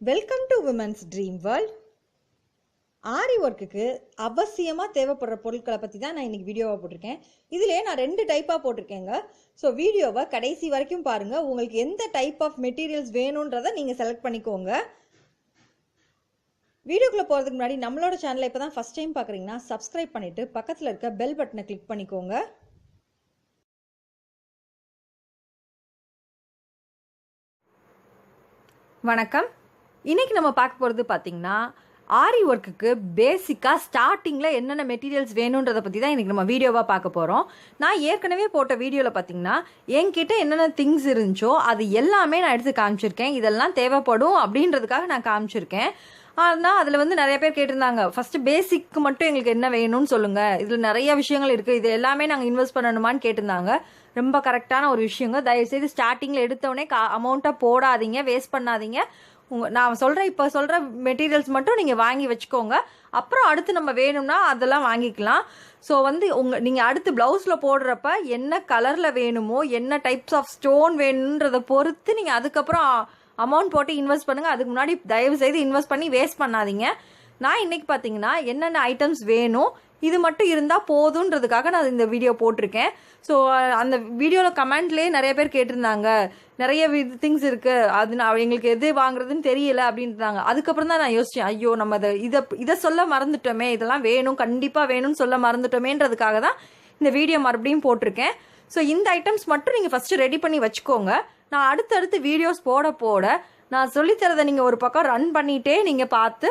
Welcome to women's dream world Aari ஒர்க்குக்கு அவசியமாக தேவைப்படுற பொருட்களை பற்றி தான் நான் இன்றைக்கி வீடியோவாக போட்டிருக்கேன். இதிலே நான் ரெண்டு டைப்பாக போட்டிருக்கேங்க. ஸோ வீடியோவை கடைசி வரைக்கும் பாருங்கள் உங்களுக்கு எந்த டைப் ஆஃப் மெட்டீரியல்ஸ் வேணுன்றதை நீங்கள் செலக்ட் பண்ணிக்கோங்க. வீடியோக்குள்ளே போகிறதுக்கு முன்னாடி நம்மளோட சேனலை இப்போ தான் ஃபஸ்ட் டைம் பார்க்குறீங்கன்னா சப்ஸ்கிரைப் பண்ணிவிட்டு பக்கத்தில் இருக்க பெல் பட்டனை கிளிக் பண்ணிக்கோங்க. வணக்கம். இன்றைக்கி நம்ம பார்க்க போகிறது பார்த்திங்கன்னா ஆரி ஒர்க்குக்கு பேசிக்காக ஸ்டார்டிங்கில் என்னென்ன மெட்டீரியல்ஸ் வேணுன்றதை பற்றி தான் இன்றைக்கி நம்ம வீடியோவாக பார்க்க போகிறோம் நான் ஏற்கனவே போட்ட வீடியோவில் பார்த்தீங்கன்னா என்கிட்ட என்னென்ன திங்ஸ் இருந்துச்சோ அது எல்லாமே நான் எடுத்து காமிச்சிருக்கேன். இதெல்லாம் தேவைப்படும் அப்படின்றதுக்காக நான் காமிச்சிருக்கேன். ஆனால் அதில் வந்து நிறைய பேர் கேட்டிருந்தாங்க ஃபஸ்ட்டு பேசிக்கு மட்டும் எங்களுக்கு என்ன வேணும்னு சொல்லுங்கள் இதில் நிறைய விஷயங்கள் இருக்குது இது எல்லாமே நாங்கள் இன்வெஸ்ட் பண்ணணுமான்னு கேட்டிருந்தாங்க. ரொம்ப கரெக்டான ஒரு விஷயங்க. தயவுசெய்து ஸ்டார்டிங்கில் எடுத்தோடனே கா அமௌண்ட்டாக போடாதீங்க வேஸ்ட் பண்ணாதீங்க. உங்க நான் சொல்கிறேன் இப்போ சொல்கிற மெட்டீரியல்ஸ் மட்டும் நீங்கள் வாங்கி வச்சுக்கோங்க. அப்புறம் அடுத்து நம்ம வேணும்னா அதெல்லாம் வாங்கிக்கலாம். ஸோ வந்து உங்கள் நீங்கள் அடுத்து ப்ளவுஸில் போடுறப்ப என்ன கலரில் வேணுமோ என்ன டைப்ஸ் ஆஃப் ஸ்டோன் வேணுன்றதை பொறுத்து நீங்கள் அதுக்கப்புறம் அமௌண்ட் போட்டு இன்வெஸ்ட் பண்ணுங்கள் அதுக்கு முன்னாடி தயவு செய்து இன்வெஸ்ட் பண்ணி வேஸ்ட் பண்ணாதீங்க. நான் இன்னைக்கு பார்த்தீங்கன்னா என்னென்ன ஐட்டம்ஸ் வேணும் இது மட்டும் இருந்தால் போதுன்றதுக்காக நான் இந்த வீடியோ போட்டிருக்கேன். ஸோ அந்த வீடியோவில் கமெண்ட்லேயே நிறைய பேர் கேட்டிருந்தாங்க. நிறைய திங்ஸ் இருக்குது அது நான் எங்களுக்கு எது வாங்குறதுன்னு தெரியல அப்படின்றாங்க. அதுக்கப்புறம் தான் நான் யோசித்தேன் ஐயோ நம்ம அதை இதை இதை சொல்ல மறந்துட்டோமே. இதெல்லாம் வேணும் கண்டிப்பாக வேணும்னு சொல்ல மறந்துட்டோமேன்றதுக்காக தான் இந்த வீடியோ மறுபடியும் போட்டிருக்கேன். ஸோ இந்த ஐட்டம்ஸ் மட்டும் நீங்கள் ஃபஸ்ட்டு ரெடி பண்ணி வச்சுக்கோங்க. நான் அடுத்தடுத்து வீடியோஸ் போட போட நான் சொல்லித்தரதை நீங்கள் ஒரு பக்கம் ரன் பண்ணிகிட்டே நீங்கள் பார்த்து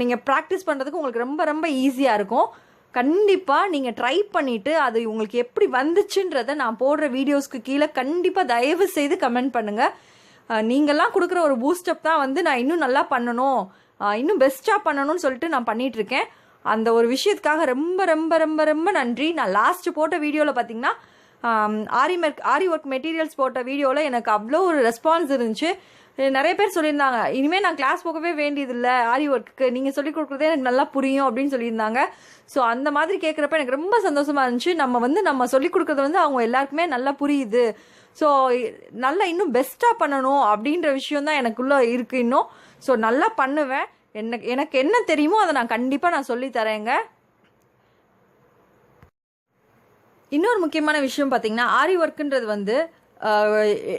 நீங்கள் ப்ராக்டிஸ் பண்ணுறதுக்கு உங்களுக்கு ரொம்ப ரொம்ப ஈஸியாக இருக்கும். கண்டிப்பாக நீங்கள் ட்ரை பண்ணிவிட்டு அது உங்களுக்கு எப்படி வந்துச்சுன்றதை நான் போடுற வீடியோஸ்க்கு கீழே கண்டிப்பாக தயவு செய்து கமெண்ட் பண்ணுங்கள் நீங்கள்லாம் கொடுக்குற ஒரு பூஸ்டப் தான் வந்து நான் இன்னும் நல்லா பண்ணணும். இன்னும் பெஸ்ட்டாக பண்ணணும்னு சொல்லிட்டு நான் பண்ணிகிட்ருக்கேன் அந்த ஒரு விஷயத்துக்காக ரொம்ப ரொம்ப ரொம்ப ரொம்ப நன்றி. நான் லாஸ்ட் போட்ட வீடியோவில் பார்த்தீங்கன்னா ஆரி மெர்க் ஆரி ஒர்க் மெட்டீரியல்ஸ் போட்ட வீடியோவில் எனக்கு அவ்வளோ ஒரு ரெஸ்பான்ஸ் இருந்துச்சு. நிறைய பேர் சொல்லியிருந்தாங்க இனிமேல் நான் கிளாஸ் போகவே வேண்டியதில்லை ஆரி ஒர்க்குக்கு நீங்கள் சொல்லிக் கொடுக்குறதே எனக்கு நல்லா புரியும் அப்படின்னு சொல்லியிருந்தாங்க. ஸோ அந்த மாதிரி கேட்குறப்ப எனக்கு ரொம்ப சந்தோஷமாக இருந்துச்சு. நம்ம வந்து நம்ம சொல்லிக் கொடுக்குறது வந்து அவங்க எல்லாருக்குமே நல்லா புரியுது. ஸோ நல்லா இன்னும் பெஸ்ட்டாக பண்ணணும் அப்படின்ற விஷயம் தான் எனக்குள்ளே இருக்குது இன்னும். ஸோ நல்லா பண்ணுவேன். என்ன எனக்கு என்ன தெரியுமோ அதை நான் கண்டிப்பாக நான் சொல்லித் இன்னொரு முக்கியமான விஷயம் பார்த்தீங்கன்னா ஆரி ஒர்க்குன்றது வந்து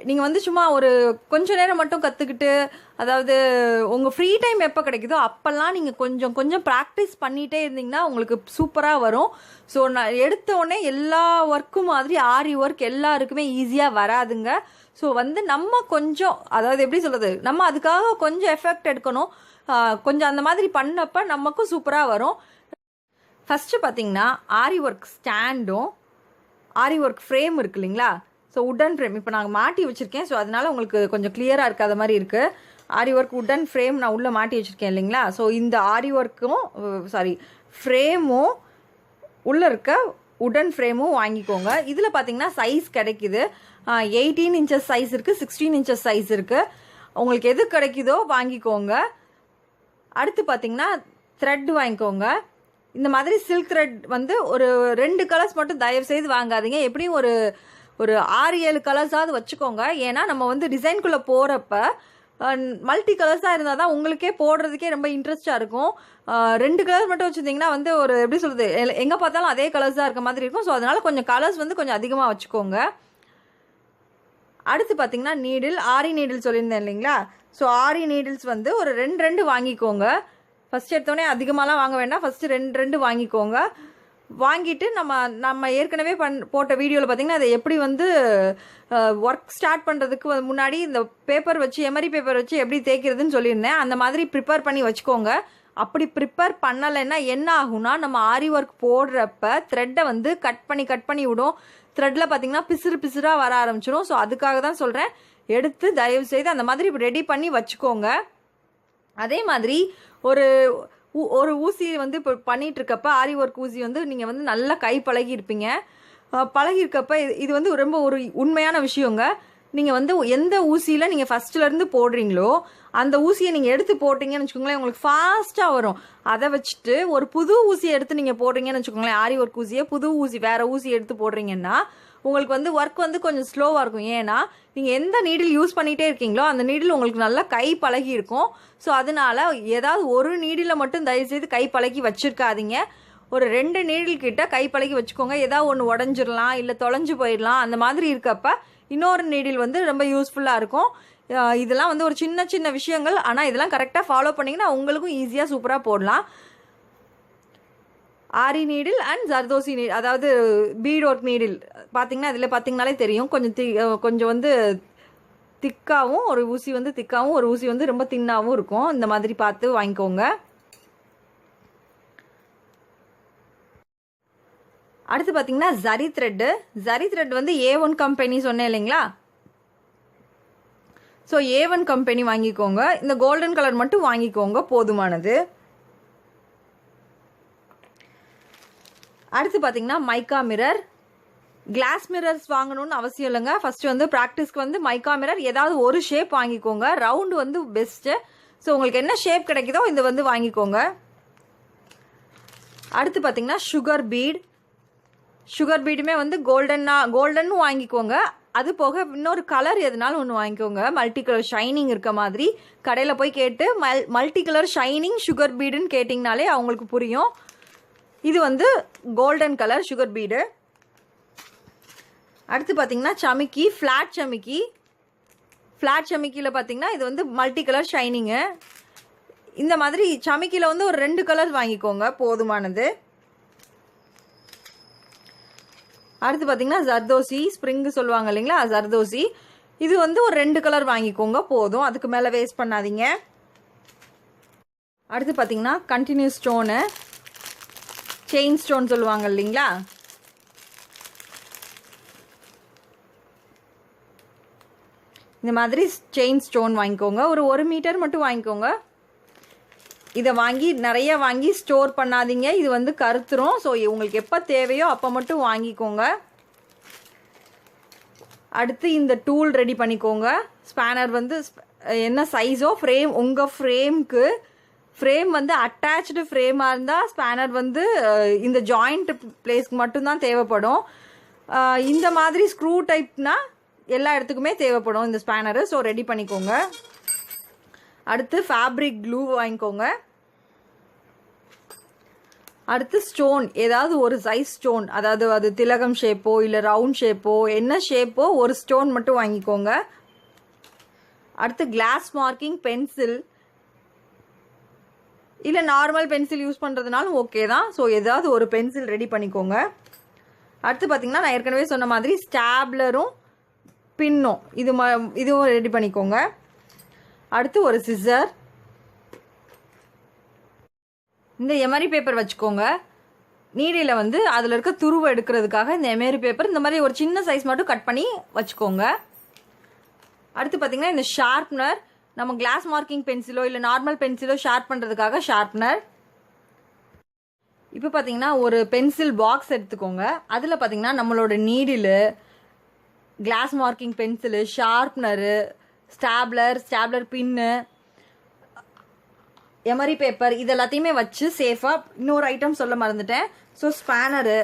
நீங்கள் வந்து சும்மா ஒரு கொஞ்ச நேரம் மட்டும் கற்றுக்கிட்டு அதாவது உங்கள் ஃப்ரீ டைம் எப்போ கிடைக்குதோ அப்போல்லாம் நீங்கள் கொஞ்சம் கொஞ்சம் ப்ராக்டிஸ் பண்ணிகிட்டே இருந்தீங்கன்னா உங்களுக்கு சூப்பராக வரும். ஸோ நான் எடுத்த உடனே எல்லா ஒர்க்கும் மாதிரி ஆரி ஒர்க் எல்லாருக்குமே ஈஸியாக வராதுங்க. ஸோ வந்து நம்ம கொஞ்சம் அதாவது எப்படி சொல்கிறது நம்ம அதுக்காக கொஞ்சம் எஃபெக்ட் எடுக்கணும். கொஞ்சம் அந்த மாதிரி பண்ணப்போ நமக்கும் சூப்பராக வரும். ஃபஸ்ட்டு பார்த்தீங்கன்னா ஆரி ஒர்க் ஸ்டாண்டும் ஆரி ஒர்க் ஃப்ரேம் இருக்கு இல்லைங்களா? ஸோ உட்டன் ஃப்ரேம் இப்போ நாங்கள் மாட்டி வச்சுருக்கேன். ஸோ அதனால உங்களுக்கு கொஞ்சம் கிளியராக இருக்காத மாதிரி இருக்குது ஆரி ஒர்க் உட்டன் ஃப்ரேம் நான் உள்ளே மாட்டி வச்சுருக்கேன் இல்லைங்களா? ஸோ இந்த ஆரி ஒர்க்கும் சாரி ஃப்ரேமும் உள்ளே இருக்க உடன் ஃப்ரேமும் வாங்கிக்கோங்க. இதில் பார்த்தீங்கன்னா சைஸ் கிடைக்குது. எயிட்டீன் இன்ச்சஸ் சைஸ் இருக்குது சிக்ஸ்டீன் இன்ச்சஸ் சைஸ் இருக்குது உங்களுக்கு எது கிடைக்குதோ வாங்கிக்கோங்க. அடுத்து பார்த்தீங்கன்னா த்ரெட் வாங்கிக்கோங்க. இந்த மாதிரி சில்க் த்ரெட் வந்து ஒரு ரெண்டு கலர்ஸ் மட்டும் தயவு செய்து வாங்காதீங்க. எப்படியும் ஒரு ஒரு ஆறு ஏழு கலர்ஸாவது வச்சுக்கோங்க. ஏன்னா நம்ம வந்து டிசைன்குள்ளே போகிறப்ப மல்டி கலர்ஸாக இருந்தால் தான் உங்களுக்கே போடுறதுக்கே ரொம்ப இன்ட்ரெஸ்டாக இருக்கும். ரெண்டு கலர் மட்டும் வச்சுருந்தீங்கன்னா வந்து ஒரு எப்படி சொல்கிறது எங்கே பார்த்தாலும் அதே கலர்ஸ் தான் இருக்க மாதிரி இருக்கும். ஸோ அதனால் கொஞ்சம் கலர்ஸ் வந்து கொஞ்சம் அதிகமாக வச்சுக்கோங்க. அடுத்து பார்த்தீங்கன்னா நீடில் ஆரி நீடில் சொல்லியிருந்தேன் இல்லைங்களா? ஸோ ஆரி நீடில்ஸ் வந்து ஒரு ரெண்டு ரெண்டு வாங்கிக்கோங்க. ஃபஸ்ட் எடுத்தோடனே அதிகமாகலாம் வாங்க வேண்டாம். ஃபஸ்ட்டு ரெண்டு ரெண்டு வாங்கிக்கோங்க. வாங்கிட்டு நம்ம நம்ம ஏற்கனவே பண் போட்ட வீடியோவில் பார்த்தீங்கன்னா அதை எப்படி வந்து ஒர்க் ஸ்டார்ட் பண்ணுறதுக்கு முன்னாடி இந்த பேப்பர் வச்சு எமரி பேப்பர் வச்சு எப்படி தேய்க்கிறதுன்னு சொல்லியிருந்தேன். அந்த மாதிரி ப்ரிப்பேர் பண்ணி வச்சுக்கோங்க. அப்படி ப்ரிப்பேர் பண்ணலைன்னா என்ன ஆகும்னா நம்ம ஆரி ஒர்க் போடுறப்ப த்ரெட்டை வந்து கட் பண்ணி கட் பண்ணி விடும். த்ரெட்டில் பார்த்தீங்கன்னா பிசுறு பிசுறாக வர ஆரம்பிச்சிடும் ஸோ அதுக்காக தான் சொல்கிறேன் எடுத்து தயவு செய்து அந்த மாதிரி ரெடி பண்ணி வச்சுக்கோங்க. அதே மாதிரி ஒரு ஊ- ஒரு ஊசி வந்து இப்போ பண்ணிகிட்ருக்கப்ப ஆரி ஒர்க் ஊசி வந்து நீங்கள் வந்து நல்லா கை பழகியிருப்பீங்க. இருப்பீங்க இது- இது வந்து ரொம்ப ஒரு உண்மையான விஷயங்க. நீங்கள் வந்து எந்த ஊசியில் நீங்கள் ஃபஸ்ட்டுலேருந்து போடுறீங்களோ அந்த ஊசியை நீங்கள் எடுத்து போட்டிங்கன்னு வச்சுக்கோங்களேன் உங்களுக்கு ஃபாஸ்ட்டாக வரும். அதை வச்சுட்டு ஒரு புது ஊசியை எடுத்து நீங்கள் போடுறீங்கன்னு வச்சுக்கோங்களேன் ஆரி ஒர்க் ஊசியை புது ஊசி வேறு ஊசி எடுத்து போடுறீங்கன்னா உங்களுக்கு வந்து ஒர்க் வந்து கொஞ்சம் ஸ்லோவாக இருக்கும். ஏன்னா நீங்கள் எந்த நீடில் யூஸ் பண்ணிகிட்டே இருக்கீங்களோ அந்த நீடில் உங்களுக்கு நல்லா கை பழகி இருக்கும். ஸோ அதனால ஏதாவது ஒரு நீடில் மட்டும் தயவுசெய்து கை பழகி வச்சுருக்காதீங்க. ஒரு ரெண்டு நீடில் கிட்ட கை பழகி வச்சுக்கோங்க. ஏதாவது ஒன்று உடஞ்சிடலாம் இல்லை தொலைஞ்சு போயிடலாம் அந்த மாதிரி இருக்கப்ப இன்னொரு நீடில் வந்து ரொம்ப யூஸ்ஃபுல்லாக இருக்கும். இதெல்லாம் வந்து ஒரு சின்ன சின்ன விஷயங்கள். ஆனால் இதெல்லாம் கரெக்டாக ஃபாலோ பண்ணிங்கன்னா உங்களுக்கும் ஈஸியாக சூப்பராக போடலாம். Aari needle and Zardosi needle அதாவது பீட் ஒர்க் நீடில் பார்த்தீங்கன்னா இதில் பார்த்தீங்கனாலே தெரியும். கொஞ்சம் தி கொஞ்சம் வந்து திக்காகவும் ஒரு ஊசி வந்து திக்காகவும் ஒரு ஊசி வந்து ரொம்ப தின்னாகவும் இருக்கும். இந்த மாதிரி பார்த்து வாங்கிக்கோங்க. அடுத்து பார்த்தீங்கன்னா ஜரி த்ரெட்டு ஜரி த்ரெட் வந்து ஏ ஒன் கம்பெனி சொன்னேன் இல்லைங்களா? ஸோ ஏ ஒன் கம்பெனி வாங்கிக்கோங்க. இந்த கோல்டன் கலர் மட்டும் வாங்கிக்கோங்க. போதுமானது. அடுத்து பார்த்தீங்கன்னா மைக்கா மிரர் கிளாஸ் மிரர்ஸ் வாங்கணும்னு அவசியம் இல்லைங்க. ஃபஸ்ட்டு வந்து ப்ராக்டிஸ்க்கு வந்து மைக்கா மிரர் ஏதாவது ஒரு ஷேப் வாங்கிக்கோங்க. ரவுண்டு வந்து பெஸ்ட்டு ஸோ உங்களுக்கு என்ன ஷேப் கிடைக்குதோ இது வந்து வாங்கிக்கோங்க. அடுத்து பார்த்தீங்கன்னா சுகர் பீட் சுகர் பீடுமே வந்து கோல்டன்னா கோல்டன் வாங்கிக்கோங்க. அது போக இன்னொரு கலர் எதுனாலும் ஒன்று வாங்கிக்கோங்க. மல்டி கலர் ஷைனிங் இருக்க மாதிரி. கடையில் போய் கேட்டு மல் மல்டி கலர் ஷைனிங் சுகர் பீடுன்னு கேட்டிங்கனாலே அவங்களுக்கு புரியும். இது வந்து கோல்டன் கலர் சுகர் பீடு அடுத்து பார்த்தீங்கன்னா சமிக்கி ஃப்ளாட் சமிக்கி. ஃப்ளாட் சமிக்கியில் பார்த்தீங்கன்னா இது வந்து மல்டி கலர் ஷைனிங்கு இந்த மாதிரி சமிக்கியில் வந்து ஒரு ரெண்டு கலர் வாங்கிக்கோங்க போதுமானது. அடுத்து பார்த்தீங்கன்னா ஜர்தோசி ஸ்ப்ரிங்கு சொல்லுவாங்க இல்லைங்களா ஜர்தோசி இது வந்து ஒரு ரெண்டு கலர் வாங்கிக்கோங்க போதும். அதுக்கு மேலே வேஸ்ட் பண்ணாதீங்க. அடுத்து பார்த்தீங்கன்னா கண்டினியூஸ் ஸ்டோனு செயின் ஸ்டோன் சொல்லுவாங்க இல்லைங்களா? இந்த மாதிரி செயின் ஸ்டோன் வாங்கிக்கோங்க. ஒரு ஒரு மீட்டர் மட்டும் வாங்கிக்கோங்க. இதை வாங்கி நிறைய வாங்கி ஸ்டோர் பண்ணாதீங்க. இது வந்து கருத்துரும். ஸோ உங்களுக்கு எப்போ தேவையோ அப்போ மட்டும் வாங்கிக்கோங்க. அடுத்து இந்த டூல் ரெடி பண்ணிக்கோங்க. ஸ்பேனர் வந்து என்ன சைஸோ ஃப்ரேம் உங்கள் ஃப்ரேம்க்கு ஃப்ரேம் வந்து அட்டாச்சு ஃப்ரேமாக இருந்தால் ஸ்பேனர் வந்து இந்த ஜாயிண்ட் பிளேஸ்க்கு மட்டும்தான் தேவைப்படும். இந்த மாதிரி ஸ்க்ரூ டைப்னால் எல்லா இடத்துக்குமே தேவைப்படும் இந்த ஸ்பேனரு ஸோ ரெடி பண்ணிக்கோங்க. அடுத்து ஃபேப்ரிக் க்ளூ வாங்கிக்கோங்க. அடுத்து ஸ்டோன் ஏதாவது ஒரு சைஸ் ஸ்டோன் அதாவது அது திலகம் ஷேப்போ இல்லை ரவுண்ட் ஷேப்போ என்ன ஷேப்போ ஒரு ஸ்டோன் மட்டும் வாங்கிக்கோங்க. அடுத்து கிளாஸ் மார்க்கிங் பென்சில் இல்லை நார்மல் பென்சில் யூஸ் பண்ணுறதுனாலும் ஓகே தான். ஸோ ஏதாவது ஒரு பென்சில் ரெடி பண்ணிக்கோங்க. அடுத்து பார்த்திங்கன்னா நான் ஏற்கனவே சொன்ன மாதிரி ஸ்டாப்லரும் பின்னும். இது ம இதுவும் ரெடி பண்ணிக்கோங்க. அடுத்து ஒரு சிஸர் இந்த எமரி பேப்பர் வச்சுக்கோங்க. நீடியில் வந்து அதில் இருக்க துருவை எடுக்கிறதுக்காக இந்த எமரி பேப்பர் இந்த மாதிரி ஒரு சின்ன சைஸ் மட்டும் கட் பண்ணி வச்சுக்கோங்க. அடுத்து பார்த்திங்கன்னா இந்த ஷார்ப்னர் நம்ம கிளாஸ் மார்க்கிங் பென்சிலோ இல்லை நார்மல் பென்சிலோ ஷார்ப் பண்ணுறதுக்காக ஷார்ப்னர் இப்போ பார்த்தீங்கன்னா ஒரு பென்சில் பாக்ஸ் எடுத்துக்கோங்க. அதில் பார்த்தீங்கன்னா நம்மளோட needle glass marking pencil sharpener stapler stapler pin emery paper இது எல்லாத்தையுமே வச்சு சேஃபாக இன்னொரு ஐட்டம் சொல்ல மறந்துட்டேன். ஸோ ஸ்பேனரு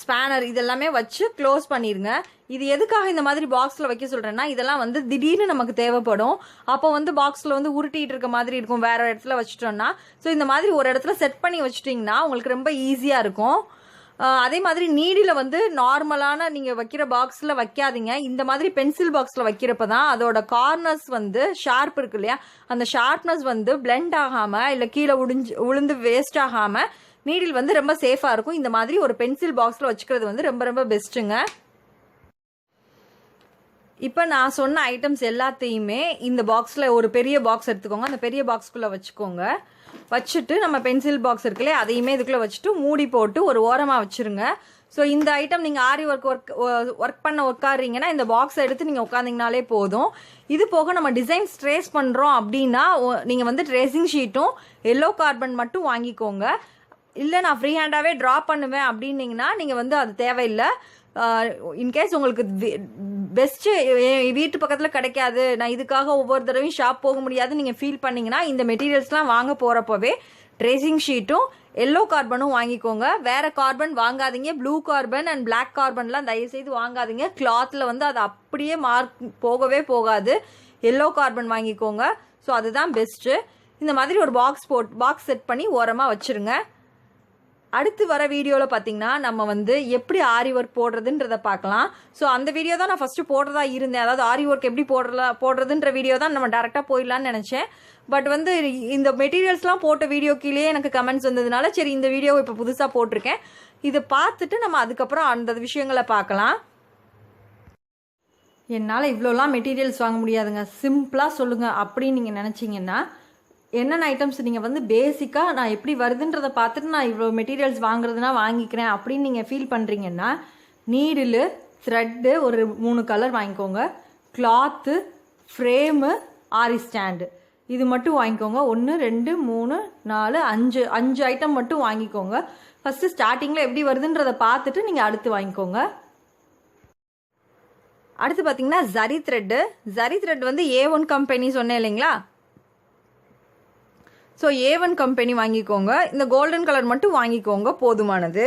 ஸ்பேனர் இதெல்லாமே வச்சு க்ளோஸ் பண்ணிடுங்க இது எதுக்காக இந்த மாதிரி பாக்ஸில் வைக்க சொல்கிறேன்னா இதெல்லாம் வந்து திடீர்னு நமக்கு தேவைப்படும். அப்போ வந்து பாக்ஸில் வந்து உருட்டிகிட்டு இருக்க மாதிரி இருக்கும். வேறு இடத்துல வச்சுட்டோம்னா ஸோ இந்த மாதிரி ஒரு இடத்துல செட் பண்ணி வச்சுட்டிங்கன்னா உங்களுக்கு ரொம்ப ஈஸியாக இருக்கும். அதே மாதிரி நீடில் வந்து நார்மலான நீங்கள் வைக்கிற பாக்ஸில் வைக்காதீங்க. இந்த மாதிரி பென்சில் பாக்ஸில் வைக்கிறப்ப தான் அதோட கார்னர்ஸ் வந்து ஷார்ப் இருக்கு இல்லையா? அந்த ஷார்ப்னஸ் வந்து பிளெண்ட் ஆகாமல் இல்லை கீழே உடிஞ்சு உளுந்து வேஸ்ட் ஆகாமல் நீடில் வந்து ரொம்ப சேஃபாக இருக்கும். இந்த மாதிரி ஒரு பென்சில் பாக்ஸில் வச்சுக்கிறது வந்து ரொம்ப ரொம்ப பெஸ்ட்டுங்க இப்போ நான் சொன்ன ஐட்டம்ஸ் எல்லாத்தையுமே இந்த பாக்ஸில் ஒரு பெரிய பாக்ஸ் எடுத்துக்கோங்க. அந்த பெரிய பாக்ஸ்குள்ளே வச்சுக்கோங்க. வச்சுட்டு நம்ம பென்சில் பாக்ஸ் இருக்குல்லே அதையுமே இதுக்குள்ளே வச்சுட்டு மூடி போட்டு ஒரு ஓரமாக வச்சுருங்க. ஸோ இந்த ஐட்டம் நீங்கள் ஆரி ஒர்க் ஒர்க் ஒர்க் பண்ண உட்காடுறீங்கன்னா இந்த பாக்ஸை எடுத்து நீங்கள் உட்காந்திங்கனாலே போதும். இது போக நம்ம டிசைன்ஸ் ட்ரேஸ் பண்ணுறோம் அப்படின்னா நீங்கள் வந்து ட்ரேசிங் ஷீட்டும் எல்லோ கார்பன் மட்டும் வாங்கிக்கோங்க. இல்லை நான் ஃப்ரீ ஹேண்டாகவே ட்ரா பண்ணுவேன் அப்படின்னீங்கன்னா நீங்கள் வந்து அது தேவையில்லை. இன்கேஸ் உங்களுக்கு பெஸ்ட்டு வீட்டு பக்கத்தில் கிடைக்காது. நான் இதுக்காக ஒவ்வொரு தடவையும் ஷாப் போக முடியாது. நீங்கள் ஃபீல் பண்ணிங்கன்னா இந்த மெட்டீரியல்ஸ்லாம் வாங்க போகிறப்பவே ட்ரெஸிங் ஷீட்டும் எல்லோ கார்பனும் வாங்கிக்கோங்க. வேறு கார்பன் வாங்காதீங்க. ப்ளூ கார்பன் அண்ட் பிளாக் கார்பன்லாம் தயவுசெய்து வாங்காதீங்க. கிளாத்தில் வந்து அது அப்படியே மார்க் போகவே போகாது. எல்லோ கார்பன் வாங்கிக்கோங்க. ஸோ அதுதான் பெஸ்ட்டு இந்த மாதிரி ஒரு பாக்ஸ் போட் பாக்ஸ் செட் பண்ணி ஓரமாக வச்சுருங்க. அடுத்து வர வீடியோவில் பார்த்தீங்கன்னா நம்ம வந்து எப்படி ஆரி ஒர்க் போடுறதுன்றத பார்க்கலாம். ஸோ அந்த வீடியோ தான் நான் ஃபஸ்ட்டு போடுறதா இருந்தேன். அதாவது ஆரி ஒர்க் எப்படி போடுறலாம் போடுறதுன்ற வீடியோ தான் நம்ம டேரெக்டாக போயிடலான்னு நினச்சேன். பட் வந்து இந்த மெட்டீரியல்ஸ்லாம் போட்ட வீடியோ கீழே எனக்கு கமெண்ட்ஸ் வந்ததுனால சரி இந்த வீடியோ இப்போ புதுசாக போட்டிருக்கேன். இதை பார்த்துட்டு நம்ம அதுக்கப்புறம் அந்த விஷயங்களை பார்க்கலாம். என்னால் இவ்வளோலாம் மெட்டீரியல்ஸ் வாங்க முடியாதுங்க. சிம்பிளாக சொல்லுங்கள் அப்படின்னு நீங்கள் நினச்சிங்கன்னா என்னென்ன ஐட்டம்ஸ் நீங்கள் வந்து பேசிக்காக நான் எப்படி வருதுன்றதை பார்த்துட்டு நான் இவ்வளோ மெட்டீரியல்ஸ் வாங்குறதுனா வாங்கிக்கிறேன் அப்படின்னு நீங்கள் ஃபீல் பண்ணுறீங்கன்னா நீடிலு த்ரெட்டு ஒரு மூணு கலர் வாங்கிக்கோங்க. கிளாத்து ஃப்ரேமு ஆரி ஸ்டாண்டு இது மட்டும் வாங்கிக்கோங்க. ஒன்று ரெண்டு மூணு நாலு அஞ்சு. அஞ்சு ஐட்டம் மட்டும் வாங்கிக்கோங்க. ஃபஸ்ட்டு ஸ்டார்டிங்கில் எப்படி வருதுன்றதை பார்த்துட்டு நீங்கள் அடுத்து வாங்கிக்கோங்க. அடுத்து பார்த்தீங்கன்னா ஜரி த்ரெட்டு ஜரி த்ரெட் வந்து ஏ ஒன் கம்பெனி சொன்னேன் இல்லைங்களா? ஸோ ஏ ஒன் கம்பெனி வாங்கிக்கோங்க. இந்த கோல்டன் கலர் மட்டும் வாங்கிக்கோங்க. போதுமானது.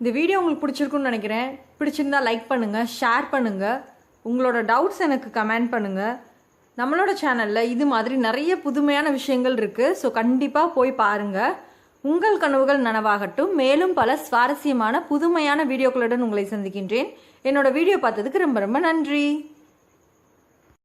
இந்த வீடியோ உங்களுக்கு பிடிச்சிருக்குன்னு நினைக்கிறேன். பிடிச்சிருந்தா லைக் பண்ணுங்கள் ஷேர் பண்ணுங்கள் உங்களோட டவுட்ஸ் எனக்கு கமெண்ட் பண்ணுங்கள் நம்மளோட சேனலில் இது மாதிரி நிறைய புதுமையான விஷயங்கள் இருக்குது ஸோ கண்டிப்பாக போய் பாருங்கள் உங்கள் கனவுகள் நனவாகட்டும். மேலும் பல சுவாரஸ்யமான புதுமையான வீடியோக்களுடன் உங்களை சந்திக்கின்றேன். என்னோட வீடியோ பார்த்ததுக்கு ரொம்ப ரொம்ப நன்றி.